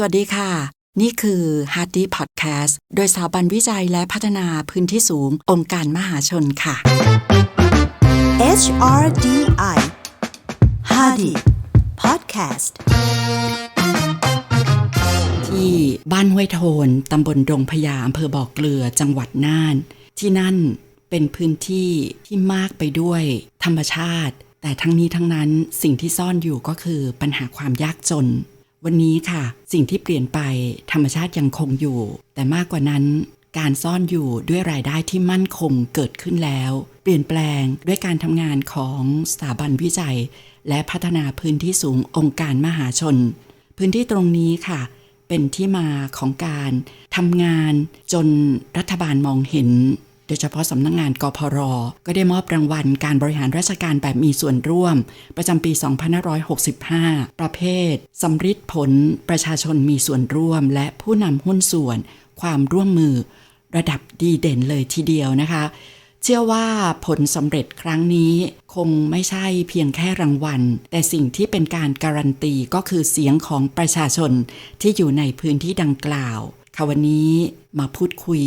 สวัสดีค่ะ นี่คือ Hardy Podcast โดยสถาบันวิจัยและพัฒนาพื้นที่สูงองค์การมหาชนค่ะ HRDI Hardy Podcast ที่บ้านห้วยโทน ตำบลดงพญาอำเภอบ่อเกลือจังหวัดน่าน ที่นั่นเป็นพื้นที่ที่มากไปด้วยธรรมชาติ แต่ทั้งนี้ทั้งนั้นสิ่งที่ซ่อนอยู่ก็คือปัญหาความยากจน วันนี้ค่ะ สิ่งที่เปลี่ยนไปธรรมชาติยังคงอยู่ แต่มากกว่านั้น การซ่อนอยู่ด้วยรายได้ที่มั่นคงเกิดขึ้นแล้ว เปลี่ยนแปลงด้วยการทำงานของสถาบันวิจัย และพัฒนาพื้นที่สูงองค์การมหาชน พื้นที่ตรงนี้ค่ะ เป็นที่มาของการทำงานจนรัฐบาลมองเห็น โดยเฉพาะสำนักงงานกพร ก็ได้มอบรางวัลการบริหารราชการแบบมีส่วนร่วม ประจำปี 2565 ประเภทสำริดผลประชาชนมีส่วนร่วม และผู้นำหุ้นส่วน ความร่วมมือ ระดับดีเด่นเลยทีเดียวนะคะ เชื่อว่าผลสำเร็จครั้งนี้คงไม่ใช่เพียงแค่รางวัล แต่สิ่งที่เป็นการการันตีก็คือเสียงของประชาชนที่อยู่ในพื้นที่ดังกล่าวค่ะวันนี้มาพูดคุย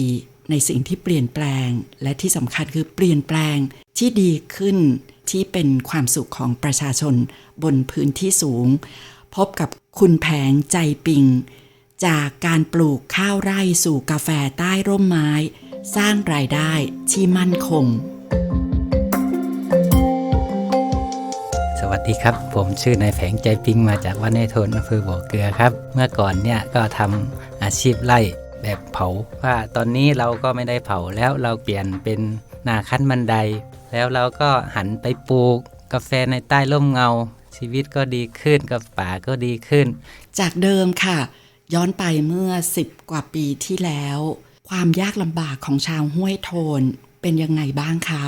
ในสิ่งที่เปลี่ยนแปลง และที่สำคัญคือเปลี่ยนแปลงที่ดีขึ้นที่เป็นความสุขของประชาชนบนพื้นที่สูง พบกับคุณแผงใจปิง จากการปลูกข้าวไร่สู่กาแฟใต้ร่มไม้ สร้างรายได้ที่มั่นคง สวัสดีครับ ผมชื่อนายแผงใจปิงมาจากวัดในทนอำเภอบ่อเกลือครับ เมื่อก่อนเนี่ยก็ทำอาชีพไร่ แบบเผา ว่าตอนนี้เราก็ไม่ได้เผาแล้วเราเปลี่ยนเป็นนาขั้นบันได แล้วเราก็หันไปปลูกกาแฟในใต้ร่มเงา ชีวิตก็ดีขึ้นกับป่าก็ดีขึ้น จากเดิมค่ะ ย้อนไปเมื่อ 10 กว่าปีที่แล้ว ความยากลำบากของชาวห้วยโทนเป็นยังไงบ้างคะ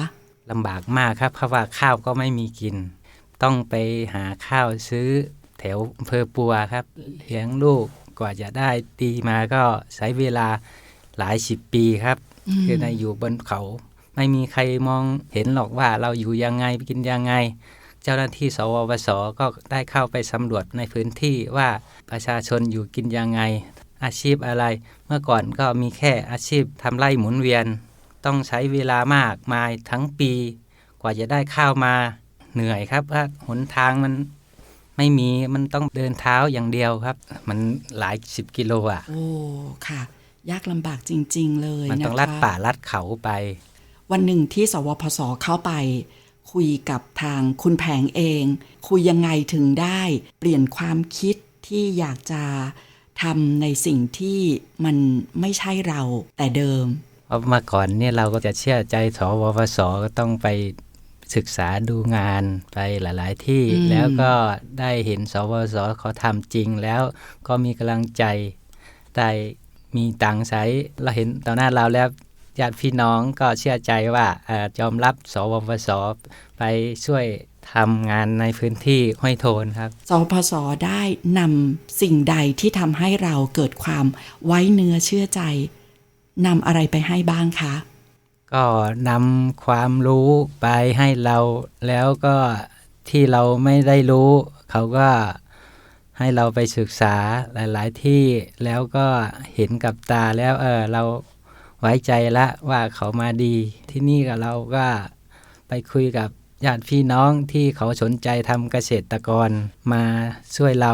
ลำบากมากครับเพราะว่าข้าวก็ไม่มีกิน ต้องไปหาข้าวซื้อแถวอำเภอปัวครับเลี้ยงลูก กว่าจะได้ตีมาก็ใช้เวลาหลายสิบปีครับ คือในอยู่บนเขา ไม่มีใครมองเห็นหรอกว่าเราอยู่ยังไงกินยังไง เจ้าหน้าที่สวปสก็ได้เข้าไปสำรวจในพื้นที่ว่าประชาชนอยู่กินยังไง อาชีพอะไร เมื่อก่อนก็มีแค่อาชีพทำไร่หมุนเวียน ต้องใช้เวลามากมายทั้งปี กว่าจะได้ข้าวมาเหนื่อยครับว่าหนทางมัน ไม่มีมันต้องเดินเท้าอย่างเดียวครับ มันหลายสิบกิโลอะ โอ้ค่ะ ยากลำบากจริง ๆ เลยมันนะคะต้องลัดป่าลัดเขาไป วันหนึ่งที่สวพสเข้าไป คุยกับทางคุณแผงเอง คุยยังไงถึงได้ เปลี่ยนความคิดที่อยากจะทำในสิ่งที่มันไม่ใช่เราแต่เดิมเพราะเมื่อก่อนเนี่ยเราก็จะเชื่อใจสวปสก็ต้องไป ศึกษาดูงานไปหลาย ๆ ที่อืมแล้วก็ได้เห็นสวปสเขาทำจริงแล้วก็มีกำลังใจได้มีตังค์ใช้เราเห็นต่อหน้าเราแล้วญาติพี่น้องก็เชื่อใจว่าเอ่อยอมรับสวปสไปช่วยทำงานในพื้นที่ห้วยโทนครับสวพสได้นำสิ่งใดที่ทำให้เราเกิดความไว้เนื้อเชื่อใจนำอะไรไปให้บ้างคะ ก็นำความรู้ไปให้เราแล้วก็ที่เราไม่ได้รู้ เขาก็ให้เราไปศึกษาหลาย ๆ ที่แล้วก็เห็นกับตาแล้วเออเราไว้ใจละว่าเขามาดี ที่นี่กับเราก็ไปคุยกับ ญาติพี่น้องที่เขาสนใจทำเกษตรกรมาช่วยเรา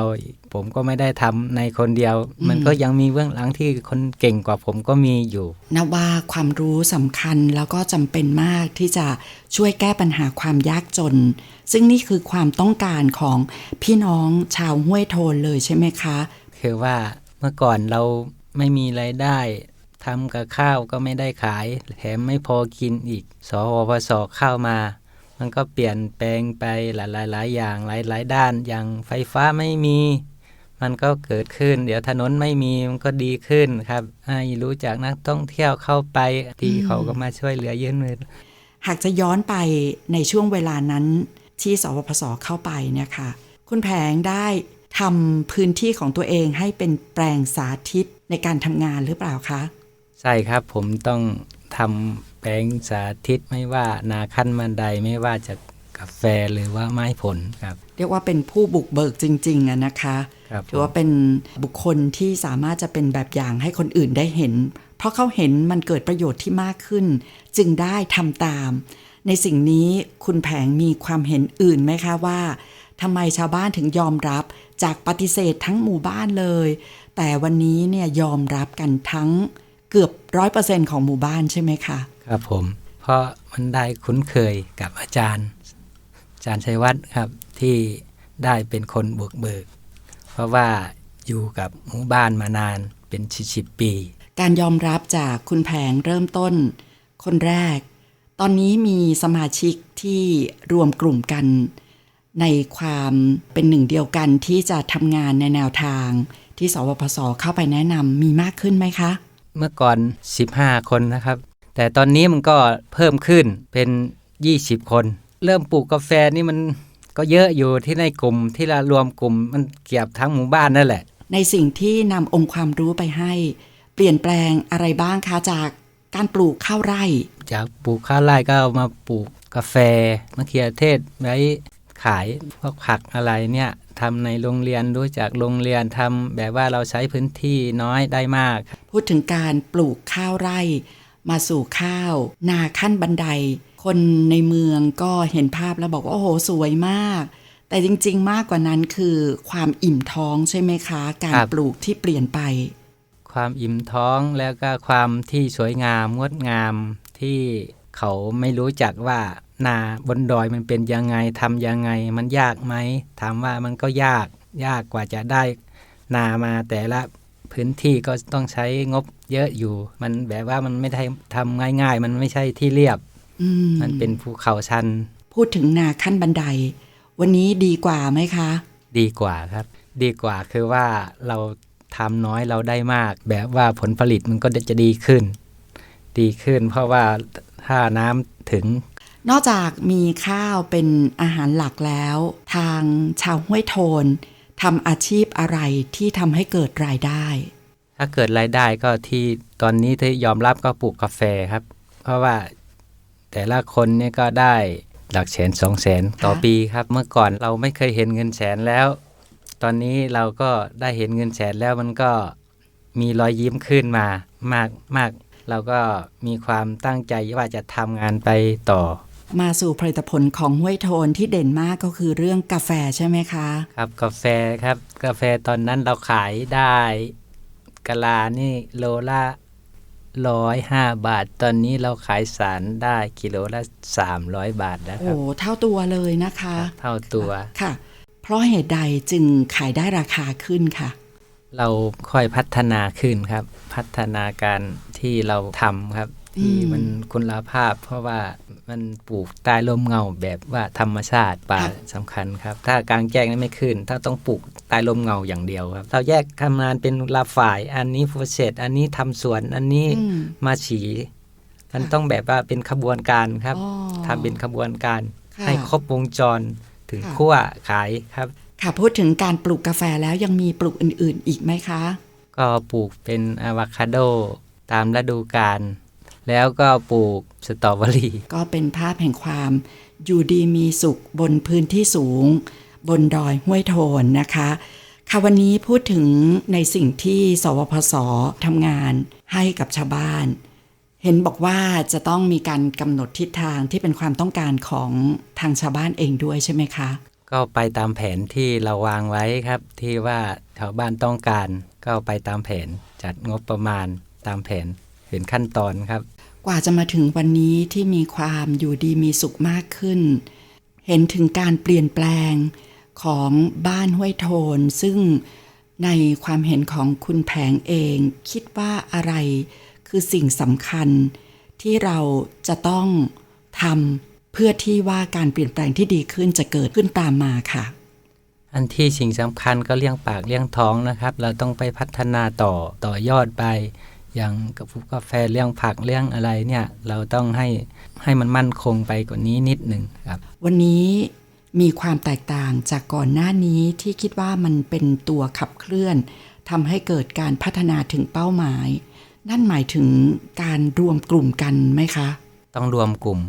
ผมก็ไม่ได้ทำในคนเดียว มันก็ยังมีเบื้องหลังที่คนเก่งกว่าผมก็มีอยู่นับว่าความรู้สำคัญแล้วก็จำเป็นมากที่จะช่วยแก้ปัญหาความยากจน ซึ่งนี่คือความต้องการของพี่น้องชาวห้วยโทนเลยใช่ไหมคะ คือว่าเมื่อก่อนเราไม่มีไรายได้ทำกับข้าวก็ไม่ได้ขาย แถมไม่พอกินอีกสวพสเข้ามา มันก็เปลี่ยนแปลงไปหลายๆหลายอย่างหลายหลายด้าน อย่างไฟฟ้าไม่มี มันก็เกิดขึ้น เดี๋ยวถนนไม่มีมันก็ดีขึ้นครับให้รู้จักนักท่องเที่ยวเข้าไปที่เขาก็มาช่วยเหลือยื่นมือหากจะย้อนไปในช่วงเวลานั้นที่สวพสเข้าไปเนี่ยค่ะ คุณแผงได้ทำพื้นที่ของตัวเองให้เป็นแปลงสาธิตในการทำงานหรือเปล่าคะ ใช่ครับผมต้องทำ แปลงสาธิตไม่ว่านาขั้นบันไดไม่ว่าจะกาแฟหรือว่าไม้ผลครับดเรียกว่าเป็นผู้บุกเบิกจริงๆอะนะคะครับถือว่าเป็นบุคคลที่สามารถจะเป็นแบบอย่างให้คนอื่นได้เห็น เพราะเขาเห็นมันเกิดประโยชน์ที่มากขึ้น จึงได้ทำตาม ในสิ่งนี้คุณแผงมีความเห็นอื่นไหมคะว่าทำไมชาวบ้านถึงยอมรับจากปฏิเสธทั้งหมู่บ้านเลย แต่วันนี้เนี่ยยอมรับกันทั้งเกือบร้อยเปอร์เซ็นของหมู่บ้านใช่ไหมคะ ครับผม เพราะมันได้คุ้นเคยกับอาจารย์ อาจารย์ชัยวัฒน์ครับที่ได้เป็นคนบุกเบิก เพราะว่าอยู่กับหมู่บ้านมานานเป็นสิบปี การยอมรับจากคุณแผงเริ่มต้น คนแรก ตอนนี้มีสมาชิกที่รวมกลุ่มกัน ในความเป็นหนึ่งเดียวกันที่จะทำงานในแนวทาง ที่สวพสเข้าไปแนะนำมีมากขึ้นไหมคะ เมื่อก่อน 15 คนนะครับ แต่ตอนนี้มันก็เพิ่มขึ้นเป็น 20 คน เริ่มปลูกกาแฟนี่มันก็เยอะอยู่ที่ในกลุ่มที่เรารวมกลุ่มมันเกี่ยวทั้งหมู่บ้านนั่นแหละ ในสิ่งที่นำองค์ความรู้ไปให้ เปลี่ยนแปลงอะไรบ้างคะจากการปลูกข้าวไร่ จากปลูกข้าวไร่ก็เอามาปลูกกาแฟมะเขือเทศไว้ขายพวกผักอะไรเนี่ยทำในโรงเรียนรู้จักโรงเรียนทำแบบว่าเราใช้พื้นที่น้อยได้มาก พูดถึงการปลูกข้าวไร่ มาสู่ข้าว นาขั้นบันได คนในเมืองก็เห็นภาพแล้วบอกว่า โอ้โห สวยมาก แต่จริง ๆ มากกว่านั้นคือความอิ่มท้องใช่ไหมคะ การครับปลูกที่เปลี่ยนไป ความอิ่มท้องแล้วก็ความที่สวยงามงดงามที่เขาไม่รู้จักว่านาบนดอยมันเป็นยังไงทำยังไง มันยากไหมถามว่ามันก็ยากยากกว่าจะได้นามาแต่ละ พื้นที่ก็ต้องใช้งบเยอะอยู่ มันแบบว่ามันไม่ได้ทำง่าย ๆ มันไม่ใช่ที่เรียบอืมมันเป็นภูเขาชัน พูดถึงนาขั้นบันได วันนี้ดีกว่าไหมคะ ดีกว่าครับ ดีกว่าคือว่าเราทำน้อยเราได้มาก แบบว่าผลผลิตมันก็จะดีขึ้น ดีขึ้น เพราะว่าถ้าน้ำถึง นอกจากมีข้าวเป็นอาหารหลักแล้ว ทางชาวห้วยโทน ทำอาชีพอะไรที่ทำให้เกิดรายได้ ถ้าเกิดรายได้ก็ที่ตอนนี้ที่ยอมรับก็ปลูกกาแฟครับ เพราะว่าแต่ละคนเนี่ยก็ได้หลักแสนสองแสนต่อปีครับ เมื่อก่อนเราไม่เคยเห็นเงินแสนแล้ว ตอนนี้เราก็ได้เห็นเงินแสนแล้วมันก็มีรอยยิ้มขึ้นมามากมากเราก็มีความตั้งใจว่าจะทำงานไปต่อ มาสู่ผลิตผลของห้วยโทนที่เด่นมากก็คือเรื่องกาแฟใช่ไหมคะ ครับกาแฟครับกาแฟตอนนั้นเราขายได้กะลานี่โลละร้อยห้าบาท ตอนนี้เราขายสารได้กิโลละสามร้อยบาทแล้วคโอ้รับเท่าตัวเลยนะคะ เท่าตัวค่ะ เพราะเหตุใดจึงขายได้ราคาขึ้นค่ะ เราค่อยพัฒนาขึ้นครับ พัฒนาการที่เราทำครับ ที่อืมมันคุณภาพ เพราะว่ามันปลูกใต้ร่มเงาแบบว่าธรรมชาติป่าสำคัญครับ ถ้ากลางแจ้งนี่ไม่ขึ้น ถ้าต้องปลูกใต้ร่มเงาอย่างเดียวครับ เราแยกทำงานเป็นลาฝ่าย อันนี้โฟเซตอันนี้ทำสวนอันนี้อืมมาฉีมันต้องแบบว่าเป็นขบวนการครับอ๋อทำเป็นขบวนการค่ะให้ครบวงจรถึงค่ะขั้วขายครับ ค่ะพูดถึงการปลูกกาแฟแล้วยังมีปลูกอื่น ๆ อีกไหมคะ ก็ปลูกเป็นอะวคาโด ตามฤดูกาล แล้วก็ปลูกสตรอเบอรี่ ก็เป็นภาพแห่งความอยู่ดีมีสุขบนพื้นที่สูง บนดอยห้วยโทนนะคะ ค่ะวันนี้พูดถึงในสิ่งที่สวพสทำงานให้กับชาวบ้าน เห็นบอกว่าจะต้องมีการกำหนดทิศทางที่เป็นความต้องการของทางชาวบ้านเองด้วยใช่ไหมคะ ก็ไปตามแผนที่เราวางไว้ครับ ที่ว่าชาวบ้านต้องการ ก็ไปตามแผนจัดงบประมาณตามแผน เป็นขั้นตอนครับ กว่าจะมาถึงวันนี้ที่มีความอยู่ดีมีสุขมากขึ้น เห็นถึงการเปลี่ยนแปลงของบ้านห้วยโทน ซึ่งในความเห็นของคุณแผงเอง คิดว่าอะไรคือสิ่งสำคัญ ที่เราจะต้องทำเพื่อที่ว่าการเปลี่ยนแปลงที่ดีขึ้นจะเกิดขึ้นตามมาค่ะ อันที่สิ่งสำคัญก็เลี้ยงปากเลี้ยงท้องนะครับ เราต้องไปพัฒนาต่อต่อยอดไป อย่างกับกาแฟเลี้ยงผักเลี้ยงอะไรเนี่ยเราต้องให้ให้มันมั่นคงไปกว่านี้นิดหนึ่งครับ วันนี้มีความแตกต่างจากก่อนหน้านี้ที่คิดว่ามันเป็นตัวขับเคลื่อนทำให้เกิดการพัฒนาถึงเป้าหมาย นั่นหมายถึงการรวมกลุ่มกันไหมคะ ต้องรวมกลุ่ม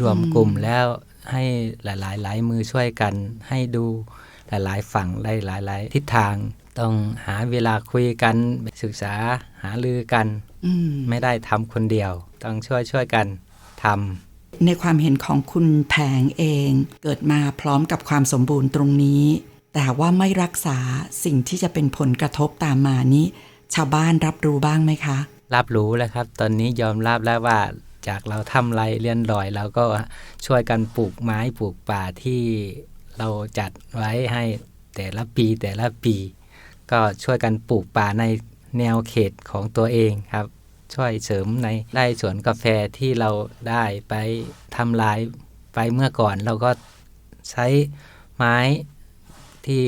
รวมกลุ่มแล้วให้หลายๆหลายมือช่วยกัน ให้ดูหลายๆฝั่งได้หลาย ๆ ทิศทาง ต้องหาเวลาคุยกันศึกษาหาลือกันอืมไม่ได้ทำคนเดียว ต้องช่วยช่วยๆกันทำในความเห็นของคุณแผงเอง เกิดมาพร้อมกับความสมบูรณ์ตรงนี้ แต่ว่าไม่รักษาสิ่งที่จะเป็นผลกระทบตามมานี้ ชาวบ้านรับรู้บ้างไหมคะ รับรู้แล้วครับ ตอนนี้ยอมรับแล้วว่าจากเราทำไรเรียนลอยเราก็ช่วยกันปลูกไม้ปลูกป่าที่เราจัดไว้ให้แต่ละปีแต่ละปี ก็ช่วยกันปลูกป่าในแนวเขตของตัวเองครับ ช่วยเสริมในไร่สวนกาแฟที่เราได้ไปทำลายไปเมื่อก่อน เราก็ใช้ไม้ที่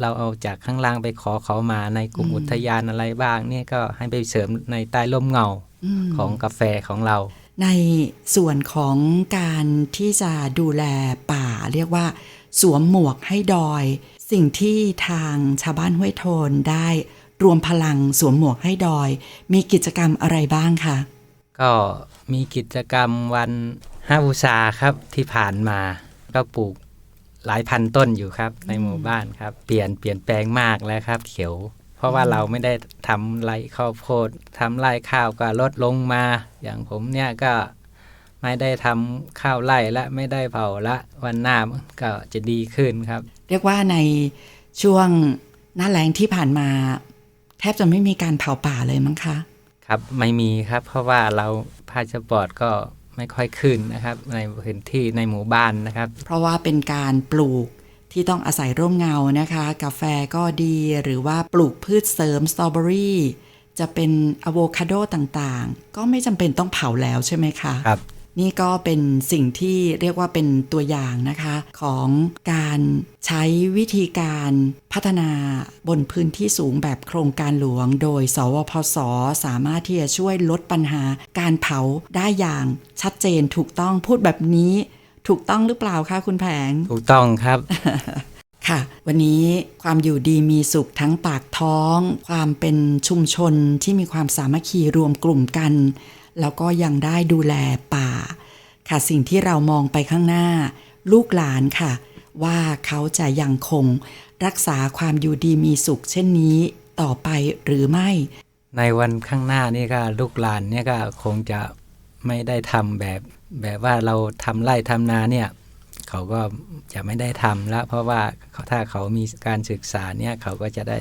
เราเอาจากข้างล่างไปขอเขามาในกลุ่มอืมอุทยานอะไรบ้าง เนี่ยก็ให้ไปเสริมในใต้ร่มเงาอืมของกาแฟของเรา ในส่วนของการที่จะดูแลป่า เรียกว่า สวมหมวกให้ดอย สิ่งที่ทางชาวบ้านห้วยโทนได้รวมพลังสวมหมวกให้ดอย มีกิจกรรมอะไรบ้างคะก็มีกิจกรรมวันห้าบูชาครับที่ผ่านมาก็ปลูกหลายพันต้นอยู่ครับ ในหมู่บ้านครับ เปลี่ยนเปลี่ยนแปลงมากแล้วครับ เขียว เพราะว่าเราไม่ได้ทำไรข้าวโพดทำไรข้าวก็ลดลงมา อย่างผมเนี่ยก็ไม่ได้ทำข้าวไร่และไม่ได้เผาละ วันหน้าก็จะดีขึ้นครับ เรียกว่าในช่วงหน้าแล้งที่ผ่านมา แทบจะไม่มีการเผาป่าเลยมั้งคะ ครับไม่มีครับเพราะว่าเราพาสปอร์ตก็ไม่ค่อยขึ้นนะครับ ในพื้นที่ในหมู่บ้านนะครับ เพราะว่าเป็นการปลูกที่ต้องอาศัยร่มเงานะคะ กาแฟก็ดีหรือว่าปลูกพืชเสริมสตรอเบอรี่จะเป็นอะโวคาโดต่างๆ ก็ไม่จำเป็นต้องเผาแล้วใช่ไหมคะครับ นี่ก็เป็นสิ่งที่เรียกว่าเป็นตัวอย่างนะคะ ของการใช้วิธีการพัฒนาบนพื้นที่สูงแบบโครงการหลวง โดย สวพสสามารถที่จะช่วยลดปัญหาการเผาได้อย่างชัดเจนถูกต้องพูดแบบนี้ถูกต้องหรือเปล่าคะคุณแผง ถูกต้องครับค่ะ วันนี้ความอยู่ดีมีสุขทั้งปากท้อง ความเป็นชุมชนที่มีความสามัคคีรวมกลุ่มกัน แล้วก็ยังได้ดูแลป่า ค่ะสิ่งที่เรามองไปข้างหน้า ลูกหลานค่ะ ว่าเขาจะยังคง รักษาความอยู่ดีมีสุข เช่นนี้ต่อไปหรือไม่ ในวันข้างหน้านี่ก็ลูกหลานเนี่ยก็คงจะไม่ได้ทำแบบแบบว่าเราทำไร่ทำนาเนี่ยเขาก็จะไม่ได้ทำแล้ว เพราะว่าเขาถ้าเขามีการศึกษาเนี่ยเขาก็จะได้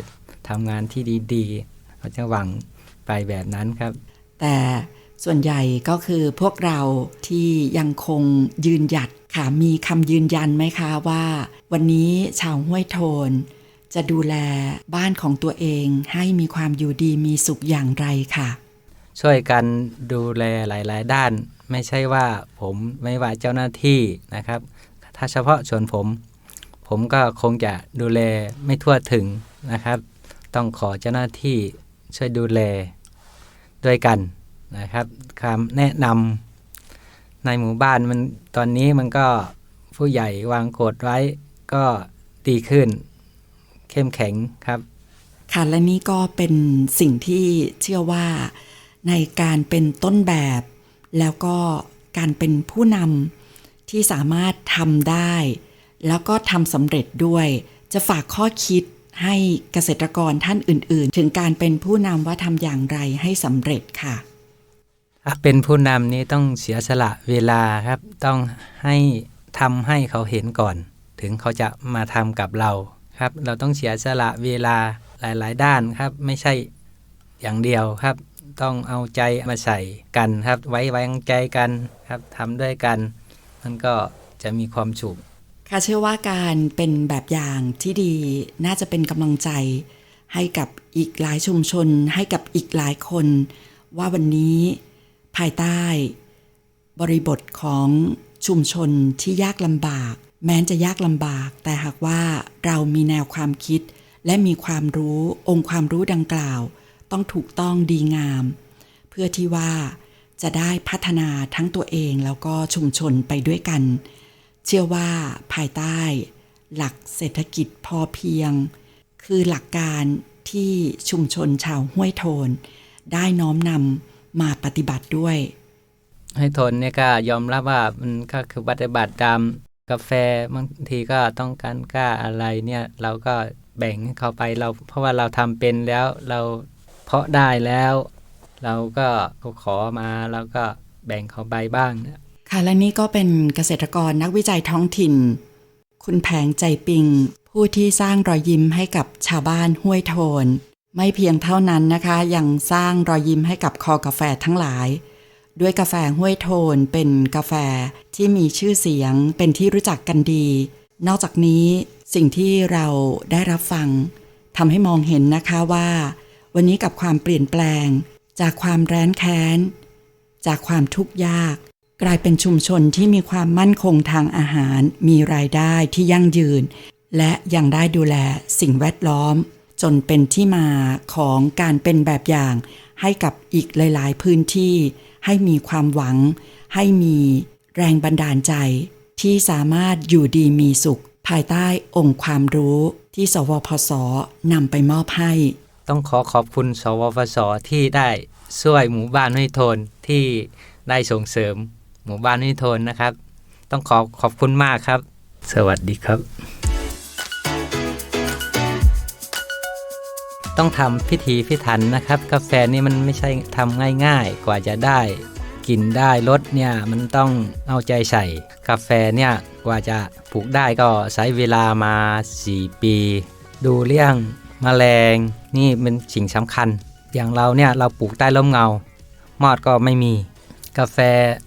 ทำงานที่ดีๆเขาจะหวังไปแบบนั้นครับ แต่ ส่วนใหญ่ก็คือพวกเราที่ยังคงยืนหยัดค่ะมีคำยืนยันไหมคะว่า วันนี้ชาวห้วยโทน จะดูแลบ้านของตัวเองให้มีความอยู่ดีมีสุขอย่างไรค่ะ ช่วยกันดูแลหลาย ๆ ด้าน ไม่ใช่ว่าผมไม่ว่าเจ้าหน้าที่นะครับ ถ้าเฉพาะส่วนผม ผมก็คงจะดูแลไม่ทั่วถึงนะครับ ต้องขอเจ้าหน้าที่ช่วยดูแลด้วยกัน นะครับคำแนะนำในหมู่บ้านมันตอนนี้มันก็ผู้ใหญ่วางกฎไว้ก็ดีขึ้น เข้มแข็งครับค่ะและนี่ก็เป็นสิ่งที่เชื่อว่าในการเป็นต้นแบบ แล้วก็การเป็นผู้นำที่สามารถทำได้ แล้วก็ทำสำเร็จด้วย จะฝากข้อคิดให้เกษตรกรท่านอื่น ๆ ถึงการเป็นผู้นำว่าทำอย่างไรให้สำเร็จค่ะ เป็นผู้นำนี้ต้องเสียสละเวลาครับ ต้องให้ทำให้เขาเห็นก่อน ถึงเขาจะมาทำกับเราครับ เราต้องเสียสละเวลาหลาย ๆ ด้านครับ ไม่ใช่อย่างเดียวครับ ต้องเอาใจมาใส่กันครับ ไว้ไวางใจกันครับทำด้วยกัน มันก็จะมีความสุขค่ะเชื่อว่าการเป็นแบบอย่างที่ดีน่าจะเป็นกำลังใจ ให้กับอีกหลายชุมชน ให้กับอีกหลายคน ว่าวันนี้ ภายใต้ บริบทของชุมชนที่ยากลำบาก แม้นจะยากลำบาก แต่หากว่าเรามีแนวความคิด และมีความรู้องค์ความรู้ดังกล่าว ต้องถูกต้องดีงาม เพื่อที่ว่าจะได้พัฒนาทั้งตัวเองแล้วก็ชุมชนไปด้วยกัน เชื่อว่าภายใต้ หลักเศรษฐกิจพอเพียง คือหลักการที่ชุมชนชาวห้วยโทน ได้น้อมนำ มาปฏิบัติด้วย ให้ทนเนี่ยก็ยอมรับว่ามันก็คือปฏิบัติตามกาแฟบางทีก็ต้องการกล้าอะไรเนี่ยเราก็แบ่งให้เขาไปเรา เพราะว่าเราทำเป็นแล้วเราเพาะได้แล้ว เราก็เขาขอมาเราก็แบ่งเขาไปบ้างนะค่ะและนี่ก็เป็นเกษตรกรนักวิจัยท้องถิ่น คุณแผงใจปิง ผู้ที่สร้างรอยยิ้มให้กับชาวบ้านห้วยโทน ไม่เพียงเท่านั้นนะคะ ยังสร้างรอยยิ้มให้กับคอกาแฟทั้งหลาย ด้วยกาแฟห้วยโทนเป็นกาแฟที่มีชื่อเสียงเป็นที่รู้จักกันดี นอกจากนี้สิ่งที่เราได้รับฟังทำให้มองเห็นนะคะว่า วันนี้กับความเปลี่ยนแปลง จากความแร้นแค้น จากความทุกข์ยาก กลายเป็นชุมชนที่มีความมั่นคงทางอาหาร มีรายได้ที่ยั่งยืน และยังได้ดูแลสิ่งแวดล้อม จนเป็นที่มาของการเป็นแบบอย่าง ให้กับอีกหลาย ๆ พื้นที่ ให้มีความหวัง ให้มีแรงบันดาลใจ ที่สามารถอยู่ดีมีสุข ภายใต้องค์ความรู้ที่สวพศนำไปมอบให้ ต้องขอขอบคุณ สวพสที่ได้ช่วยหมู่บ้านห้วยโทนที่ได้ส่งเสริม หมู่บ้านห้วยโทนนะครับ ต้องขอขอบคุณมากครับ สวัสดีครับ ต้องทำพิธีพิถันนะครับ กาแฟนี่มันไม่ใช่ทำง่ายๆ กว่าจะได้กินได้รสเนี่ยมันต้องเอาใจใส่ กาแฟเนี่ยกว่าจะปลูกได้ก็ใช้เวลามา 4 ปี ดูเรื่องมแมลงนี่เป็นสิ่งสำคัญ อย่างเราเนี่ยเราปลูกใต้ร่มเงา มอดก็ไม่มี กาแฟ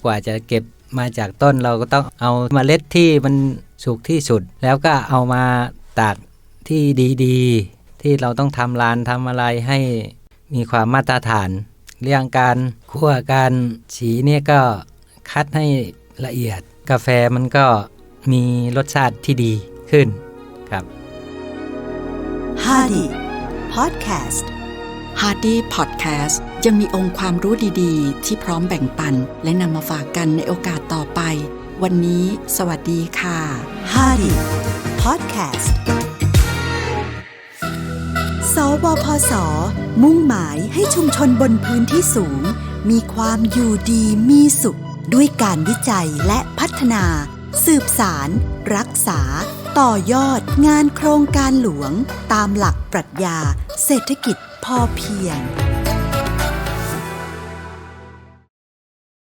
กว่าจะเก็บมาจากต้นเราก็ต้องเอาเมล็ดที่มันสุกที่สุด แล้วก็เอามาตากที่ดีๆ ที่เราต้องทำลานทำอะไรให้มีความมาตรฐาน เรื่องการคั่วการสีเนี่ยก็คัดให้ละเอียด กาแฟมันก็มีรสชาติที่ดีขึ้นครับ Hardy Podcast Hardy Podcast ยังมีองค์ความรู้ดีๆ ที่พร้อมแบ่งปัน และนำมาฝากกันในโอกาสต่อไป วันนี้ สวัสดีค่ะ Hardy Podcast สวพศ มุ่งหมายให้ชุมชนบนพื้นที่สูง มีความอยู่ดีมีสุข ด้วยการวิจัยและพัฒนา สืบสาร รักษา ต่อยอดงานโครงการหลวง ตามหลักปรัชญา เศรษฐกิจพอเพียง